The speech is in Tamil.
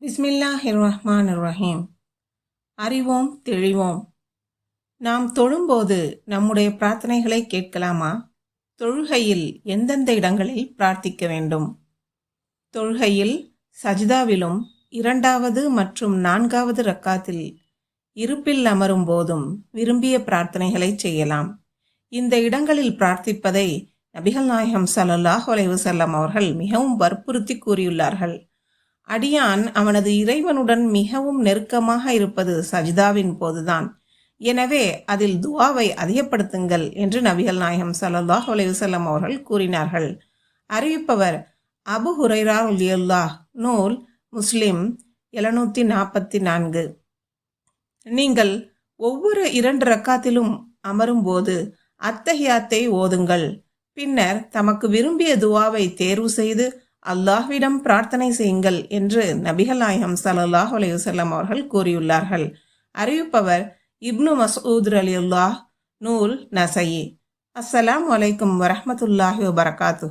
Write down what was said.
பிஸ்மில்லாஹிர் ரஹ்மான் ரஹீம் அறிவோம் தெளிவோம். நாம் தொழும்போது நம்முடைய பிரார்த்தனைகளை கேட்கலாமா? தொழுகையில் எந்தெந்த இடங்களில் பிரார்த்திக்க வேண்டும்? தொழுகையில் சஜிதாவிலும் இரண்டாவது மற்றும் நான்காவது ரக்காத்தில் இருப்பில் அமரும் போதும் விரும்பிய பிரார்த்தனைகளை செய்யலாம். இந்த இடங்களில் பிரார்த்திப்பதை நபிகள் நாயகம் சல்லாஹ் செல்லம் அவர்கள் மிகவும் வற்புறுத்தி கூறியுள்ளார்கள். அடியான் அவனது இறைவனுடன் மிகவும் நெருக்கமாக இருப்பது சஜிதாவின் போதுதான். எனவே அதில் துவாவை அதிகப்படுத்துங்கள் என்று நபிகள் நாயகம் சல்லாஹ் அலைவசல்லம் அவர்கள் கூறினார்கள். அறிவிப்பவர் அபு ஹுரைரா உலியுல்லா நூல் முஸ்லிம் எழுநூத்தி நாற்பத்தி நான்கு நீங்கள் ஒவ்வொரு இரண்டு ரக்காத்திலும் அமரும்போது அத்தகையாத்தை ஓதுங்கள். பின்னர் தமக்கு விரும்பிய துவாவை தேர்வு செய்து அல்லாஹ்விடம் பிரார்த்தனை செய்யுங்கள் என்று நபிகள் நாயகம் சல்லாஹ் அலையுசல்லம் அவர்கள் கூறியுள்ளார்கள். அறிவிப்பவர் இப்னு மசூத் அலி அல்லாஹ் நூல் நசயி அஸ்ஸலாம் வலைக்கும் வரமத்துல்லாஹி வபரகாத்து